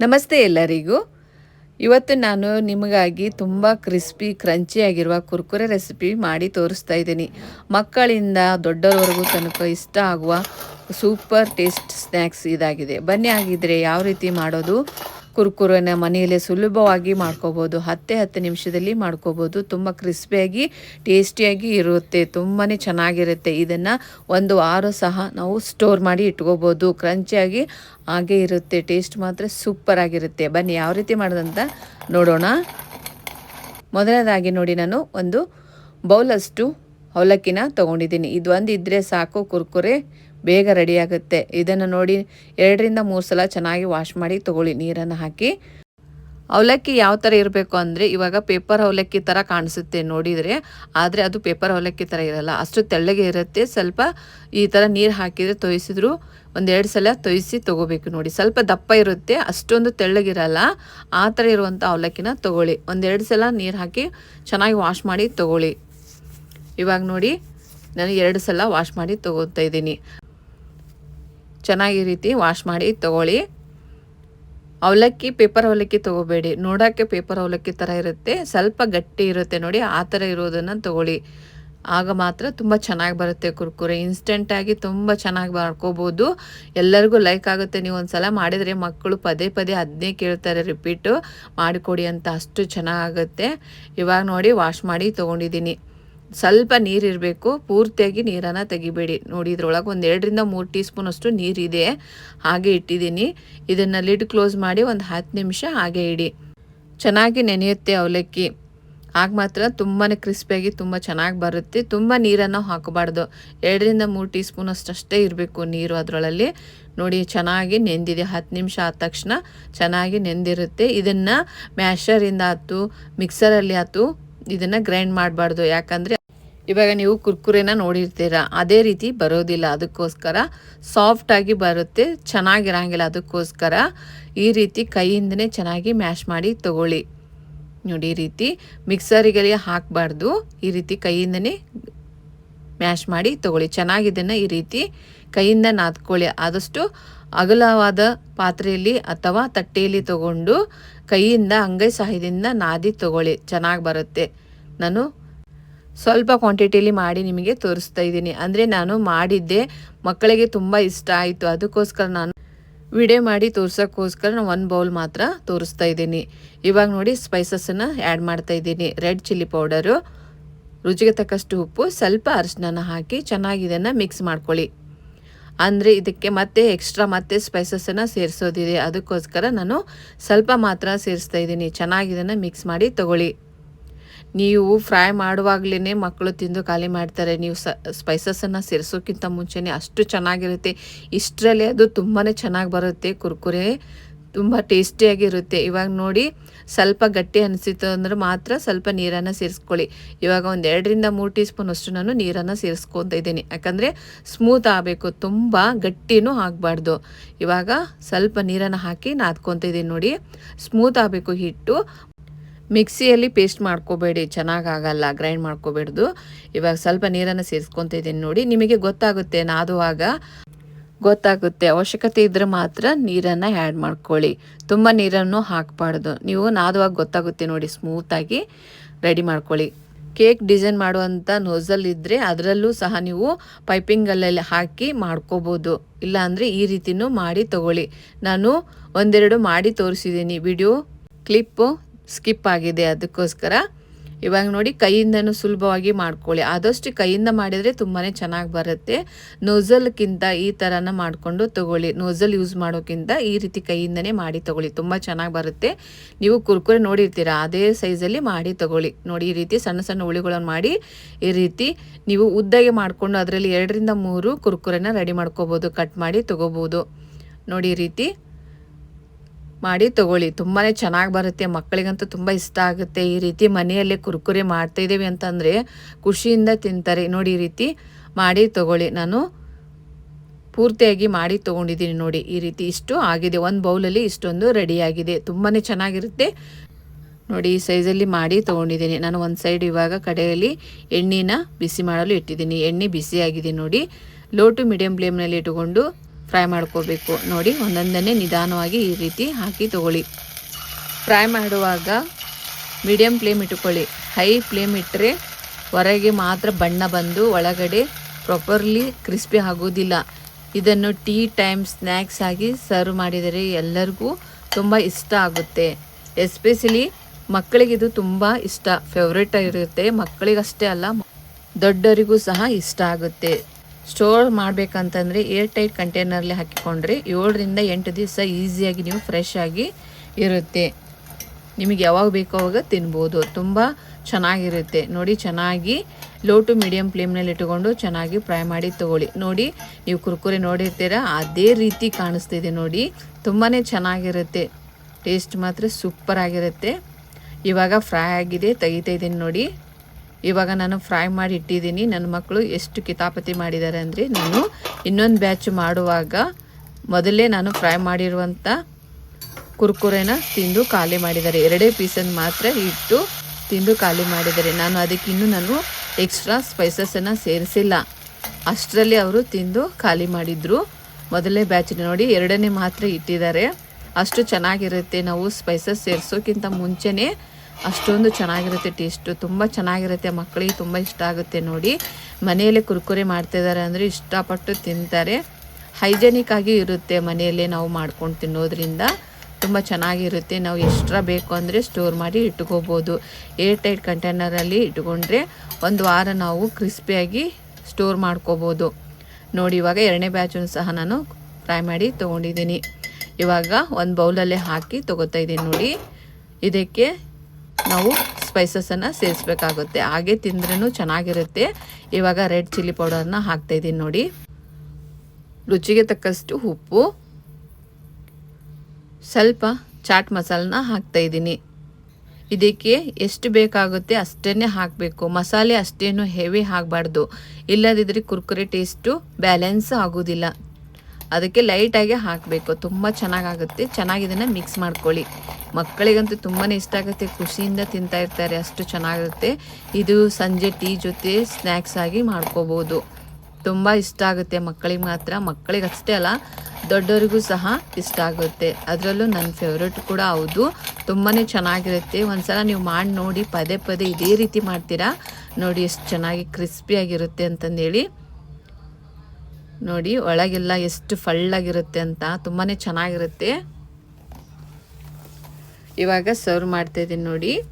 ನಮಸ್ತೆ ಎಲ್ಲರಿಗೂ. ಇವತ್ತು ನಾನು ನಿಮಗಾಗಿ ತುಂಬ ಕ್ರಿಸ್ಪಿ, ಕ್ರಂಚಿ ಆಗಿರುವ ಕುರ್ಕುರೆ ರೆಸಿಪಿ ಮಾಡಿ ತೋರಿಸ್ತಾ ಇದ್ದೀನಿ. ಮಕ್ಕಳಿಂದ ದೊಡ್ಡವರವರೆಗೂ ತನಕ ಇಷ್ಟ ಆಗುವ ಸೂಪರ್ ಟೇಸ್ಟ್ ಸ್ನ್ಯಾಕ್ಸ್ ಇದಾಗಿದೆ. ಬನ್ನಿ ಆಗಿದ್ರೆ ಯಾವ ರೀತಿ ಮಾಡೋದು? ಕುರ್ಕುರೆನ ಮನೆಯಲ್ಲೇ ಸುಲಭವಾಗಿ ಮಾಡ್ಕೋಬೋದು. ಹತ್ತೇ ಹತ್ತು ನಿಮಿಷದಲ್ಲಿ ಮಾಡ್ಕೋಬೋದು. ತುಂಬ ಕ್ರಿಸ್ಪಿಯಾಗಿ, ಟೇಸ್ಟಿಯಾಗಿ ಇರುತ್ತೆ. ತುಂಬಾ ಚೆನ್ನಾಗಿರುತ್ತೆ. ಇದನ್ನು ಒಂದು ವಾರ ಸಹ ನಾವು ಸ್ಟೋರ್ ಮಾಡಿ ಇಟ್ಕೋಬೋದು. ಕ್ರಂಚಿಯಾಗಿ ಹಾಗೆ ಇರುತ್ತೆ. ಟೇಸ್ಟ್ ಮಾತ್ರ ಸೂಪರ್ ಆಗಿರುತ್ತೆ ಬನ್ನಿ, ಯಾವ ರೀತಿ ಮಾಡೋದಂತ ನೋಡೋಣ. ಮೊದಲನೇದಾಗಿ ನೋಡಿ ನಾನು ಒಂದು ಬೌಲಷ್ಟು ಅವಲಕ್ಕಿನ ತೊಗೊಂಡಿದ್ದೀನಿ. ಇದು ಒಂದು ಇದ್ದರೆ ಸಾಕು ಕುರ್ಕುರೆ. ಬೇಗ ರೆಡಿ ಆಗುತ್ತೆ ಇದನ್ನು ನೋಡಿ ಎರಡರಿಂದ ಮೂರು ಸಲ ಚೆನ್ನಾಗಿ ವಾಶ್ ಮಾಡಿ ತೊಗೊಳ್ಳಿ, ನೀರನ್ನು ಹಾಕಿ. ಅವಲಕ್ಕಿ ಯಾವ ಥರ ಇರಬೇಕು ಅಂದರೆ ಇವಾಗ ಪೇಪರ್ ಅವಲಕ್ಕಿ ಥರ ಕಾಣಿಸುತ್ತೆ ನೋಡಿದರೆ, ಆದರೆ ಅದು ಪೇಪರ್ ಅವಲಕ್ಕಿ ಥರ ಇರಲ್ಲ. ಅಷ್ಟು ತೆಳ್ಳಗೆ ಇರುತ್ತೆ. ಸ್ವಲ್ಪ ಈ ಥರ ನೀರು ಹಾಕಿದರೆ ತೊಯಿಸಿದ್ರು ಒಂದೆರಡು ಸಲ ತೊಯಿಸಿ ತೊಗೋಬೇಕು ನೋಡಿ. ಸ್ವಲ್ಪ ದಪ್ಪ ಇರುತ್ತೆ, ಅಷ್ಟೊಂದು ತೆಳ್ಳಗಿರಲ್ಲ. ಆ ಥರ ಇರುವಂಥ ಅವಲಕ್ಕಿನ ತೊಗೊಳ್ಳಿ. ಒಂದೆರಡು ಸಲ ನೀರು ಹಾಕಿ ಚೆನ್ನಾಗಿ ವಾಶ್ ಮಾಡಿ ತೊಗೊಳ್ಳಿ. ಇವಾಗ ನೋಡಿ, ನಾನು ಎರಡು ಸಲ ವಾಶ್ ಮಾಡಿ ತೊಗೋತಾ ಇದ್ದೀನಿ. ಚೆನ್ನಾಗಿ ರೀತಿ ವಾಶ್ ಮಾಡಿ ತಗೊಳ್ಳಿ. ಅವಲಕ್ಕಿ, ಪೇಪರ್ ಅವಲಕ್ಕಿ ತೊಗೋಬೇಡಿ. ನೋಡೋಕ್ಕೆ ಪೇಪರ್ ಅವಲಕ್ಕಿ ಥರ ಇರುತ್ತೆ. ಸ್ವಲ್ಪ ಗಟ್ಟಿ ಇರುತ್ತೆ ನೋಡಿ, ಆ ಥರ ಇರೋದನ್ನು ತೊಗೊಳ್ಳಿ. ಆಗ ಮಾತ್ರ ತುಂಬ ಚೆನ್ನಾಗಿ ಬರುತ್ತೆ ಕುರ್ಕುರೆ. ಇನ್ಸ್ಟೆಂಟಾಗಿ ತುಂಬ ಚೆನ್ನಾಗಿ ಮಾಡ್ಕೋಬೋದು. ಎಲ್ಲರಿಗೂ ಲೈಕ್ ಆಗುತ್ತೆ. ನೀವು ಒಂದು ಸಲ ಮಾಡಿದರೆ ಮಕ್ಕಳು ಪದೇ ಪದೇ ಅದನ್ನೇ ಕೇಳ್ತಾರೆ ರಿಪೀಟು ಮಾಡಿಕೊಡಿ ಅಂತ ಅಷ್ಟು ಚೆನ್ನಾಗುತ್ತೆ. ಇವಾಗ ನೋಡಿ ವಾಶ್ ಮಾಡಿ ತೊಗೊಂಡಿದ್ದೀನಿ. ಸ್ವಲ್ಪ ನೀರಿರಬೇಕು ಪೂರ್ತಿಯಾಗಿ ನೀರನ್ನು ತೆಗಿಬೇಡಿ. ನೋಡಿ, ಇದ್ರೊಳಗೆ ಒಂದು ಎರಡರಿಂದ ಮೂರು ಟೀ ಸ್ಪೂನಷ್ಟು ನೀರಿದೆ ಹಾಗೆ ಇಟ್ಟಿದ್ದೀನಿ. ಇದನ್ನು ಲಿಡ್ ಕ್ಲೋಸ್ ಮಾಡಿ ಒಂದು ಹತ್ತು ನಿಮಿಷ ಹಾಗೆ ಇಡಿ. ಚೆನ್ನಾಗಿ ನೆನೆಯುತ್ತೆ ಅವಲಕ್ಕಿ. ಆಗ ಮಾತ್ರ ತುಂಬಾ ಕ್ರಿಸ್ಪಿಯಾಗಿ ತುಂಬ ಚೆನ್ನಾಗಿ ಬರುತ್ತೆ. ತುಂಬ ನೀರನ್ನು ಹಾಕಬಾರ್ದು. ಎರಡರಿಂದ ಮೂರು ಟೀ ಸ್ಪೂನ್ ಅಷ್ಟೇ ಇರಬೇಕು ನೀರು ಅದರೊಳಲ್ಲಿ. ನೋಡಿ, ಚೆನ್ನಾಗಿ ನೆಂದಿದೆ. ಹತ್ತು ನಿಮಿಷ ಆದ ತಕ್ಷಣ ಚೆನ್ನಾಗಿ ನೆಂದಿರುತ್ತೆ. ಇದನ್ನು ಮ್ಯಾಶರಿಂದ ಆಯ್ತು, ಮಿಕ್ಸರಲ್ಲಿ ಆಯ್ತು, ಇದನ್ನು ಗ್ರೈಂಡ್ ಮಾಡಬಾರ್ದು. ಯಾಕಂದರೆ ಇವಾಗ ನೀವು ಕುರ್ಕುರೆನ ನೋಡಿರ್ತೀರ? ಅದೇ ರೀತಿ ಬರೋದಿಲ್ಲ. ಅದಕ್ಕೋಸ್ಕರ ಸಾಫ್ಟಾಗಿ ಬರುತ್ತೆ, ಚೆನ್ನಾಗಿರಂಗಿಲ್ಲ ಅದಕ್ಕೋಸ್ಕರ. ಈ ರೀತಿ ಕೈಯಿಂದನೇ ಚೆನ್ನಾಗಿ ಮ್ಯಾಶ್ ಮಾಡಿ ತಗೊಳ್ಳಿ. ನೋಡಿ, ಈ ರೀತಿ ಮಿಕ್ಸರಿಗೆ ಹಾಕಬಾರ್ದು. ಈ ರೀತಿ ಕೈಯಿಂದನೇ ಮ್ಯಾಶ್ ಮಾಡಿ ತಗೊಳ್ಳಿ. ಚೆನ್ನಾಗಿದ್ದನ್ನು ಈ ರೀತಿ ಕೈಯಿಂದ ನಾದ್ಕೊಳ್ಳಿ. ಆದಷ್ಟು ಅಗಲವಾದ ಪಾತ್ರೆಯಲ್ಲಿ ಅಥವಾ ತಟ್ಟೆಯಲ್ಲಿ ತಗೊಂಡು ಕೈಯಿಂದ ಅಂಗೈ ಸಹಾಯದಿಂದ ನಾದಿ ತಗೊಳ್ಳಿ. ಚೆನ್ನಾಗಿ ಬರುತ್ತೆ. ನಾನು ಸ್ವಲ್ಪ ಕ್ವಾಂಟಿಟಿಯಲ್ಲಿ ಮಾಡಿ ನಿಮಗೆ ತೋರಿಸ್ತಾ ಇದ್ದೀನಿ. ಅಂದರೆ ನಾನು ಮಾಡಿದ್ದೆ, ಮಕ್ಕಳಿಗೆ ತುಂಬ ಇಷ್ಟ ಆಯಿತು. ಅದಕ್ಕೋಸ್ಕರ ನಾನು ವಿಡಿಯೋ ಮಾಡಿ ತೋರ್ಸೋಕ್ಕೋಸ್ಕರ ನಾನು ಒಂದು ಬೌಲ್ ಮಾತ್ರ ತೋರಿಸ್ತಾ ಇದ್ದೀನಿ. ಇವಾಗ ನೋಡಿ ಸ್ಪೈಸಸನ್ನು ಆ್ಯಡ್ ಮಾಡ್ತಾ ಇದ್ದೀನಿ. ರೆಡ್ ಚಿಲ್ಲಿ ಪೌಡರು ರುಚಿಗೆ ತಕ್ಕಷ್ಟು ಉಪ್ಪು, ಸ್ವಲ್ಪ ಅರಿಶಿನ ಹಾಕಿ ಚೆನ್ನಾಗಿ ಇದನ್ನು ಮಿಕ್ಸ್ ಮಾಡ್ಕೊಳ್ಳಿ. ಅಂದರೆ ಇದಕ್ಕೆ ಮತ್ತೆ ಎಕ್ಸ್ಟ್ರಾ ಮತ್ತೆ ಸ್ಪೈಸಸನ್ನು ಸೇರಿಸೋದಿದೆ. ಅದಕ್ಕೋಸ್ಕರ ನಾನು ಸ್ವಲ್ಪ ಮಾತ್ರ ಸೇರಿಸ್ತಾ ಇದ್ದೀನಿ. ಚೆನ್ನಾಗಿ ಇದನ್ನು ಮಿಕ್ಸ್ ಮಾಡಿ ತಗೊಳ್ಳಿ. ನೀವು ಫ್ರೈ ಮಾಡುವಾಗಲೇ ಮಕ್ಕಳು ತಿಂದು ಖಾಲಿ ಮಾಡ್ತಾರೆ. ನೀವು ಸ ಸ್ಪೈಸಸನ್ನು ಸೇರಿಸೋಕ್ಕಿಂತ ಮುಂಚೆನೇ ಅಷ್ಟು ಚೆನ್ನಾಗಿರುತ್ತೆ. ಇಷ್ಟರಲ್ಲಿ ಅದು ತುಂಬಾ ಚೆನ್ನಾಗಿ ಬರುತ್ತೆ. ಕುರ್ಕುರೆ ತುಂಬ ಟೇಸ್ಟಿಯಾಗಿರುತ್ತೆ. ಇವಾಗ ನೋಡಿ ಸ್ವಲ್ಪ ಗಟ್ಟಿ ಅನಿಸಿತು ಅಂದ್ರೆ ಮಾತ್ರ ಸ್ವಲ್ಪ ನೀರನ್ನು ಸೇರಿಸ್ಕೊಳ್ಳಿ. ಇವಾಗ ಒಂದು ಎರಡರಿಂದ ಮೂರು ಟೀ ಸ್ಪೂನ್ ಅಷ್ಟು ನಾನು ನೀರನ್ನು ಸೇರಿಸ್ಕೊತ ಇದ್ದೀನಿ. ಯಾಕಂದರೆ ಸ್ಮೂತ್ ಆಗಬೇಕು. ತುಂಬ ಗಟ್ಟಿನೂ ಆಗಬಾರ್ದು. ಇವಾಗ ಸ್ವಲ್ಪ ನೀರನ್ನು ಹಾಕಿ ನಾದ್ಕೊತ ಇದ್ದೀನಿ ನೋಡಿ. ಸ್ಮೂತ್ ಆಗಬೇಕು ಹಿಟ್ಟು. ಮಿಕ್ಸಿಯಲ್ಲಿ ಪೇಸ್ಟ್ ಮಾಡ್ಕೋಬೇಡಿ, ಚೆನ್ನಾಗಾಗಲ್ಲ, ಗ್ರೈಂಡ್ ಮಾಡ್ಕೋಬೇಡ್ದು. ಇವಾಗ ಸ್ವಲ್ಪ ನೀರನ್ನು ಸೇರಿಸ್ಕೊತಿದ್ದೀನಿ ನೋಡಿ, ನಿಮಗೆ ಗೊತ್ತಾಗುತ್ತೆ ನಾದುವಾಗ ಗೊತ್ತಾಗುತ್ತೆ. ಅವಶ್ಯಕತೆ ಇದ್ದರೆ ಮಾತ್ರ ನೀರನ್ನು ಆ್ಯಡ್ ಮಾಡ್ಕೊಳ್ಳಿ. ತುಂಬ ನೀರನ್ನು ಹಾಕಬಾರ್ದು. ನೀವು ನಾದುವಾಗ ಗೊತ್ತಾಗುತ್ತೆ ನೋಡಿ ಸ್ಮೂತಾಗಿ ರೆಡಿ ಮಾಡ್ಕೊಳ್ಳಿ. ಕೇಕ್ ಡಿಸೈನ್ ಮಾಡುವಂಥ ನೋಸಲ್ ಇದ್ದರೆ ಅದರಲ್ಲೂ ಸಹ ನೀವು ಪೈಪಿಂಗಲ್ಲೆಲ್ಲ ಹಾಕಿ ಮಾಡ್ಕೋಬೋದು. ಇಲ್ಲಾಂದರೆ ಈ ರೀತಿಯೂ ಮಾಡಿ ತಗೊಳ್ಳಿ. ನಾನು ಒಂದೆರಡು ಮಾಡಿ ತೋರಿಸಿದ್ದೀನಿ. ವಿಡಿಯೋ, ಕ್ಲಿಪ್ಪು ಸ್ಕಿಪ್ ಆಗಿದೆ ಅದಕ್ಕೋಸ್ಕರ. ಇವಾಗ ನೋಡಿ ಕೈಯಿಂದನೂ ಸುಲಭವಾಗಿ ಮಾಡ್ಕೊಳ್ಳಿ. ಆದಷ್ಟು ಕೈಯಿಂದ ಮಾಡಿದರೆ ತುಂಬಾ ಚೆನ್ನಾಗಿ ಬರುತ್ತೆ. ನೋಝಲ್ಗಿಂತ ಈ ಥರನ ಮಾಡಿಕೊಂಡು ತೊಗೊಳ್ಳಿ. ನೋಝಲ್ ಯೂಸ್ ಮಾಡೋಕ್ಕಿಂತ ಈ ರೀತಿ ಕೈಯಿಂದನೇ ಮಾಡಿ ತೊಗೊಳ್ಳಿ. ತುಂಬ ಚೆನ್ನಾಗಿ ಬರುತ್ತೆ. ನೀವು ಕುರ್ಕುರೆ ನೋಡಿರ್ತೀರ? ಅದೇ ಸೈಜಲ್ಲಿ ಮಾಡಿ ತೊಗೊಳ್ಳಿ. ನೋಡಿ ಈ ರೀತಿ ಸಣ್ಣ ಸಣ್ಣ ಹುಳಿಗಳನ್ನು ಮಾಡಿ ಈ ರೀತಿ ನೀವು ಉದ್ದಾಗೆ ಮಾಡಿಕೊಂಡು ಅದರಲ್ಲಿ ಎರಡರಿಂದ ಮೂರು ಕುರ್ಕುರೆನ ರೆಡಿ ಮಾಡ್ಕೋಬೋದು, ಕಟ್ ಮಾಡಿ ತೊಗೋಬೋದು. ನೋಡಿ ಈ ರೀತಿ. ಮಾಡಿ ತಗೊಳ್ಳಿ. ತುಂಬಾ ಚೆನ್ನಾಗಿ ಬರುತ್ತೆ. ಮಕ್ಕಳಿಗಂತೂ ತುಂಬ ಇಷ್ಟ ಆಗುತ್ತೆ. ಈ ರೀತಿ ಮನೆಯಲ್ಲೇ ಕುರ್ಕುರೆ ಮಾಡ್ತಾಯಿದ್ದೀವಿ ಅಂತಂದರೆ ಖುಷಿಯಿಂದ ತಿಂತಾರೆ. ನೋಡಿ, ಈ ರೀತಿ ಮಾಡಿ ತಗೊಳ್ಳಿ. ನಾನು ಪೂರ್ತಿಯಾಗಿ ಮಾಡಿ ತೊಗೊಂಡಿದ್ದೀನಿ ನೋಡಿ. ಈ ರೀತಿ ಇಷ್ಟು ಆಗಿದೆ. ಒಂದು ಬೌಲಲ್ಲಿ ಇಷ್ಟೊಂದು ರೆಡಿಯಾಗಿದೆ. ತುಂಬಾ ಚೆನ್ನಾಗಿರುತ್ತೆ. ನೋಡಿ, ಈ ಸೈಜಲ್ಲಿ ಮಾಡಿ ತೊಗೊಂಡಿದ್ದೀನಿ. ನಾನು ಒಂದು ಸೈಡ್ ಇವಾಗ ಕಡೆಯಲ್ಲಿ ಎಣ್ಣೆನ ಬಿಸಿ ಮಾಡಲು ಇಟ್ಟಿದ್ದೀನಿ. ಎಣ್ಣೆ ಬಿಸಿಯಾಗಿದೆ ನೋಡಿ. ಲೋ ಟು ಮೀಡಿಯಮ್ ಫ್ಲೇಮ್ನಲ್ಲಿ ಇಟ್ಟುಕೊಂಡು ಫ್ರೈ ಮಾಡ್ಕೋಬೇಕು. ನೋಡಿ, ಒಂದೊಂದನ್ನೇ ನಿಧಾನವಾಗಿ ಈ ರೀತಿ ಹಾಕಿ ತಗೊಳ್ಳಿ. ಫ್ರೈ ಮಾಡುವಾಗ ಮೀಡಿಯಮ್ ಫ್ಲೇಮ್ ಇಟ್ಕೊಳ್ಳಿ ಹೈ ಫ್ಲೇಮ್ ಇಟ್ಟರೆ ಹೊರಗೆ ಮಾತ್ರ ಬಣ್ಣ ಬಂದು ಒಳಗಡೆ ಪ್ರಾಪರ್ಲಿ ಕ್ರಿಸ್ಪಿ ಆಗೋದಿಲ್ಲ. ಇದನ್ನು ಟೀ ಟೈಮ್ ಸ್ನ್ಯಾಕ್ಸ್ ಆಗಿ ಸರ್ವ್ ಮಾಡಿದರೆ ಎಲ್ಲರಿಗೂ ತುಂಬ ಇಷ್ಟ ಆಗುತ್ತೆ. ಎಸ್ಪೆಷಲಿ ಮಕ್ಕಳಿಗೆ ಇದು ತುಂಬ ಇಷ್ಟ. ಫೇವ್ರೇಟ್ ಆಗಿರುತ್ತೆ. ಮಕ್ಕಳಿಗಷ್ಟೇ ಅಲ್ಲ, ದೊಡ್ಡವರಿಗೂ ಸಹ ಇಷ್ಟ ಆಗುತ್ತೆ. ಸ್ಟೋರ್ ಮಾಡಬೇಕಂತಂದರೆ ಏರ್ ಟೈಟ್ ಕಂಟೈನರ್ಲಿ ಹಾಕಿಕೊಂಡ್ರೆ ಏಳರಿಂದ ಎಂಟು ದಿವಸ ಈಸಿಯಾಗಿ ನೀವು ಫ್ರೆಶ್ ಆಗಿ ಇರುತ್ತೆ. ನಿಮಗೆ ಯಾವಾಗ ಬೇಕೋ ಅವಾಗ ತಿನ್ಬೋದು. ತುಂಬ ಚೆನ್ನಾಗಿರುತ್ತೆ. ನೋಡಿ, ಚೆನ್ನಾಗಿ ಲೋ ಟು ಮೀಡಿಯಮ್ ಫ್ಲೇಮ್ನಲ್ಲಿ ಇಟ್ಟುಕೊಂಡು ಚೆನ್ನಾಗಿ ಫ್ರೈ ಮಾಡಿ ತಗೊಳ್ಳಿ. ನೋಡಿ, ನೀವು ಕುರ್ಕುರೆ ನೋಡಿರ್ತೀರ? ಅದೇ ರೀತಿ ಕಾಣಿಸ್ತಿದೆ ನೋಡಿ. ತುಂಬಾ ಚೆನ್ನಾಗಿರುತ್ತೆ. ಟೇಸ್ಟ್ ಮಾತ್ರ ಸೂಪರ್ ಆಗಿರುತ್ತೆ. ಇವಾಗ ಫ್ರೈ ಆಗಿದೆ, ತೆಗಿತಾ ಇದ್ದೀನಿ ನೋಡಿ. ಇವಾಗ ನಾನು ಫ್ರೈ ಮಾಡಿ ಇಟ್ಟಿದ್ದೀನಿ. ನನ್ನ ಮಕ್ಕಳು ಎಷ್ಟು ಕಿತಾಪತಿ ಮಾಡಿದ್ದಾರೆ ಅಂದರೆ ನಾನು ಇನ್ನೊಂದು ಬ್ಯಾಚ್ ಮಾಡುವಾಗ ಮೊದಲೇ ನಾನು ಫ್ರೈ ಮಾಡಿರುವಂಥ ಕುರ್ಕುರೆನ ತಿಂದು ಖಾಲಿ ಮಾಡಿದ್ದಾರೆ. ಎರಡೇ ಪೀಸನ್ನು ಮಾತ್ರ ಇಟ್ಟು ತಿಂದು ಖಾಲಿ ಮಾಡಿದ್ದಾರೆ. ನಾನು ಅದಕ್ಕಿನ್ನೂ ನಾನು ಎಕ್ಸ್ಟ್ರಾ ಸ್ಪೈಸಸನ್ನು ಸೇರಿಸಿಲ್ಲ. ಅಷ್ಟರಲ್ಲಿ ಅವರು ತಿಂದು ಖಾಲಿ ಮಾಡಿದರು. ಮೊದಲನೇ ಬ್ಯಾಚ್ ನೋಡಿ ಎರಡನೇ ಮಾತ್ರ ಇಟ್ಟಿದ್ದಾರೆ. ಅಷ್ಟು ಚೆನ್ನಾಗಿರುತ್ತೆ ನಾವು ಸ್ಪೈಸಸ್ ಸೇರಿಸೋಕ್ಕಿಂತ ಮುಂಚೆನೇ ಅಷ್ಟೊಂದು ಚೆನ್ನಾಗಿರುತ್ತೆ ಟೇಸ್ಟು ತುಂಬ ಚೆನ್ನಾಗಿರುತ್ತೆ ಮಕ್ಕಳಿಗೆ ತುಂಬ ಇಷ್ಟ ಆಗುತ್ತೆ ನೋಡಿ. ಮನೆಯಲ್ಲೇ ಕುರ್ಕುರೆ ಮಾಡ್ತಿದ್ದಾರೆ ಅಂದರೆ ಇಷ್ಟಪಟ್ಟು ತಿಂತಾರೆ. ಹೈಜೆನಿಕ್ ಆಗಿ ಇರುತ್ತೆ ಮನೆಯಲ್ಲೇ ನಾವು ಮಾಡ್ಕೊಂಡು ತಿನ್ನೋದ್ರಿಂದ. ತುಂಬ ಚೆನ್ನಾಗಿರುತ್ತೆ. ನಾವು ಎಕ್ಸ್ಟ್ರಾ ಬೇಕು ಅಂದರೆ ಸ್ಟೋರ್ ಮಾಡಿ ಇಟ್ಕೋಬೋದು. ಏರ್ ಟೈಟ್ ಕಂಟೈನರಲ್ಲಿ ಇಟ್ಕೊಂಡ್ರೆ ಒಂದು ವಾರ ನಾವು ಕ್ರಿಸ್ಪಿಯಾಗಿ ಸ್ಟೋರ್ ಮಾಡ್ಕೋಬೋದು. ನೋಡಿ, ಇವಾಗ ಎರಡನೇ ಬ್ಯಾಚನ್ನು ಸಹ ನಾನು ಫ್ರೈ ಮಾಡಿ ತೊಗೊಂಡಿದ್ದೀನಿ. ಇವಾಗ ಒಂದು ಬೌಲಲ್ಲೇ ಹಾಕಿ ತೊಗೋತಾ ಇದ್ದೀನಿ ನೋಡಿ. ಇದಕ್ಕೆ ನಾವು ಸ್ಪೈಸಸನ್ನು ಸೇರಿಸ್ಬೇಕಾಗುತ್ತೆ. ಹಾಗೆ ತಿಂದ್ರೂ ಚೆನ್ನಾಗಿರುತ್ತೆ. ಇವಾಗ ರೆಡ್ ಚಿಲ್ಲಿ ಪೌಡರ್ನ ಹಾಕ್ತಾಯಿದ್ದೀನಿ ನೋಡಿ. ರುಚಿಗೆ ತಕ್ಕಷ್ಟು ಉಪ್ಪು. ಸ್ವಲ್ಪ ಚಾಟ್ ಮಸಾಲನ ಹಾಕ್ತಾಯಿದ್ದೀನಿ ಇದಕ್ಕೆ ಎಷ್ಟು ಬೇಕಾಗುತ್ತೆ ಅಷ್ಟೇ ಹಾಕಬೇಕು. ಮಸಾಲೆ ಅಷ್ಟೇನು ಹೆವಿ ಆಗಬಾರ್ದು. ಇಲ್ಲದಿದ್ದರೆ ಕುರ್ಕುರೆ ಟೇಸ್ಟು ಬ್ಯಾಲೆನ್ಸ್ ಆಗೋದಿಲ್ಲ. ಅದಕ್ಕೆ ಲೈಟಾಗಿ ಹಾಕಬೇಕು. ತುಂಬ ಚೆನ್ನಾಗಾಗುತ್ತೆ. ಚೆನ್ನಾಗಿ ಇದನ್ನು ಮಿಕ್ಸ್ ಮಾಡ್ಕೊಳ್ಳಿ. ಮಕ್ಕಳಿಗಂತೂ ತುಂಬಾ ಇಷ್ಟ ಆಗುತ್ತೆ. ಖುಷಿಯಿಂದ ತಿಂತಾ ಇರ್ತಾರೆ. ಅಷ್ಟು ಚೆನ್ನಾಗಿರುತ್ತೆ ಇದು ಸಂಜೆ ಟೀ ಜೊತೆ ಸ್ನ್ಯಾಕ್ಸ್ ಆಗಿ ಮಾಡ್ಕೋಬೋದು. ತುಂಬ ಇಷ್ಟ ಆಗುತ್ತೆ. ಮಕ್ಕಳಿಗೆ ಮಾತ್ರ. ಮಕ್ಕಳಿಗೆ ಅಷ್ಟೇ ಅಲ್ಲ, ದೊಡ್ಡವರಿಗೂ ಸಹ ಇಷ್ಟ ಆಗುತ್ತೆ. ಅದರಲ್ಲೂ ನನ್ನ ಫೇವ್ರೇಟ್ ಕೂಡ ಹೌದು. ತುಂಬಾ ಚೆನ್ನಾಗಿರುತ್ತೆ. ಒಂದ್ಸಲ ನೀವು ಮಾಡಿ ನೋಡಿ, ಪದೇ ಪದೇ ಇದೇ ರೀತಿ ಮಾಡ್ತೀರಾ? ನೋಡಿ, ಎಷ್ಟು ಚೆನ್ನಾಗಿ ಕ್ರಿಸ್ಪಿಯಾಗಿರುತ್ತೆ ಅಂತಂದೇಳಿ. ನೋಡಿ, ಒಳಗೆಲ್ಲ ಎಷ್ಟು ಫಳ್ಳಾಗಿರುತ್ತೆ ಅಂತ ತುಂಬಾ ಚೆನ್ನಾಗಿರುತ್ತೆ. ಇವಾಗ ಸರ್ವ್ ಮಾಡ್ತಾ ಇದ್ದೀನಿ ನೋಡಿ.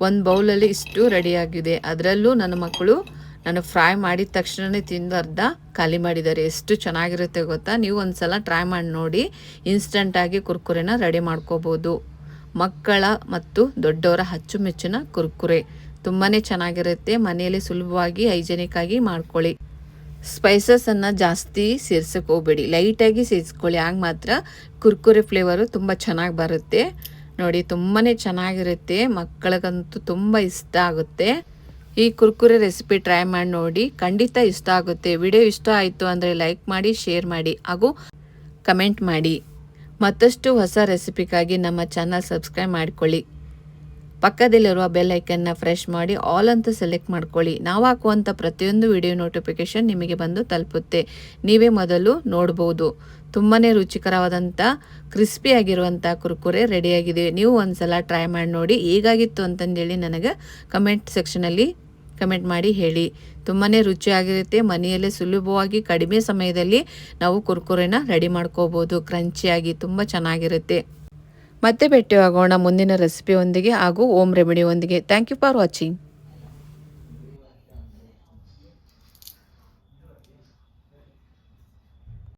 ಒಂದು ಬೌಲಲ್ಲಿ ಇಷ್ಟು ರೆಡಿಯಾಗಿದೆ ಅದರಲ್ಲೂ ನನ್ನ ಮಕ್ಕಳು ನಾನು ಫ್ರೈ ಮಾಡಿದ ತಕ್ಷಣವೇ ತಿಂದು ಅರ್ಧ ಖಾಲಿ ಮಾಡಿದ್ದಾರೆ. ಎಷ್ಟು ಚೆನ್ನಾಗಿರುತ್ತೆ ಗೊತ್ತಾ? ನೀವು ಒಂದು ಸಲ ಟ್ರೈ ಮಾಡಿ ನೋಡಿ. ಇನ್ಸ್ಟಂಟಾಗಿ ಕುರ್ಕುರೆನ ರೆಡಿ ಮಾಡ್ಕೋಬೋದು. ಮಕ್ಕಳ ಮತ್ತು ದೊಡ್ಡವರ ಅಚ್ಚುಮೆಚ್ಚಿನ ಕುರ್ಕುರೆ. ತುಂಬಾ ಚೆನ್ನಾಗಿರುತ್ತೆ. ಮನೆಯಲ್ಲಿ ಸುಲಭವಾಗಿ, ಹೈಜೆನಿಕ್ ಆಗಿ ಮಾಡ್ಕೊಳ್ಳಿ. ಸ್ಪೈಸಸನ್ನು ಜಾಸ್ತಿ ಸೇರ್ಸಕ್ಕೆ ಹೋಗ್ಬೇಡಿ. ಲೈಟಾಗಿ ಸೇರಿಸ್ಕೊಳ್ಳಿ. ಆಗ ಮಾತ್ರ ಕುರ್ಕುರೆ ಫ್ಲೇವರು ತುಂಬ ಚೆನ್ನಾಗಿ ಬರುತ್ತೆ. ನೋಡಿ ತುಂಬಾ ಚೆನ್ನಾಗಿರುತ್ತೆ. ಮಕ್ಕಳಿಗಂತೂ ತುಂಬ ಇಷ್ಟ ಆಗುತ್ತೆ. ಈ ಕುರ್ಕುರೆ ರೆಸಿಪಿ ಟ್ರೈ ಮಾಡಿ ನೋಡಿ. ಖಂಡಿತ ಇಷ್ಟ ಆಗುತ್ತೆ. ವಿಡಿಯೋ ಇಷ್ಟ ಆಯಿತು ಅಂದರೆ ಲೈಕ್ ಮಾಡಿ ಶೇರ್ ಮಾಡಿ ಹಾಗೂ ಕಮೆಂಟ್ ಮಾಡಿ. ಮತ್ತಷ್ಟು ಹೊಸ ರೆಸಿಪಿಗಾಗಿ ನಮ್ಮ ಚಾನಲ್ ಸಬ್ಸ್ಕ್ರೈಬ್ ಮಾಡಿಕೊಳ್ಳಿ. ಪಕ್ಕದಲ್ಲಿರುವ ಬೆಲ್ ಐಕನ್ನ ಫ್ರೆಶ್ ಮಾಡಿ ಆಲ್ ಅಂತ ಸೆಲೆಕ್ಟ್ ಮಾಡ್ಕೊಳ್ಳಿ. ನಾವು ಹಾಕುವಂಥ ಪ್ರತಿಯೊಂದು ವಿಡಿಯೋ ನೋಟಿಫಿಕೇಶನ್ ನಿಮಗೆ ಬಂದು ತಲುಪುತ್ತೆ. ನೀವೇ ಮೊದಲು ನೋಡ್ಬೋದು. ತುಂಬಾ ರುಚಿಕರವಾದಂಥ ಕ್ರಿಸ್ಪಿಯಾಗಿರುವಂಥ ಕುರ್ಕುರೆ ರೆಡಿಯಾಗಿದೆ ನೀವು ಒಂದು ಸಲ ಟ್ರೈ ಮಾಡಿ ನೋಡಿ ಹೇಗಾಗಿತ್ತು ಅಂತಂದೇಳಿ ನನಗೆ ಕಮೆಂಟ್ ಸೆಕ್ಷನಲ್ಲಿ ಕಮೆಂಟ್ ಮಾಡಿ ಹೇಳಿ. ತುಂಬಾ ರುಚಿಯಾಗಿರುತ್ತೆ ಮನೆಯಲ್ಲೇ ಸುಲಭವಾಗಿ ಕಡಿಮೆ ಸಮಯದಲ್ಲಿ ನಾವು ಕುರ್ಕುರೆನ ರೆಡಿ ಮಾಡ್ಕೋಬೋದು. ಕ್ರಂಚಿಯಾಗಿ ತುಂಬ ಚೆನ್ನಾಗಿರುತ್ತೆ. ಮತ್ತೆ ಭೇಟಿಯಾಗೋಣ ಮುಂದಿನ ರೆಸಿಪಿಯೊಂದಿಗೆ ಹಾಗೂ ಓಮ್ ರೆಮಿಡಿಯೊಂದಿಗೆ ಥ್ಯಾಂಕ್ ಯು ಫಾರ್ ವಾಚಿಂಗ್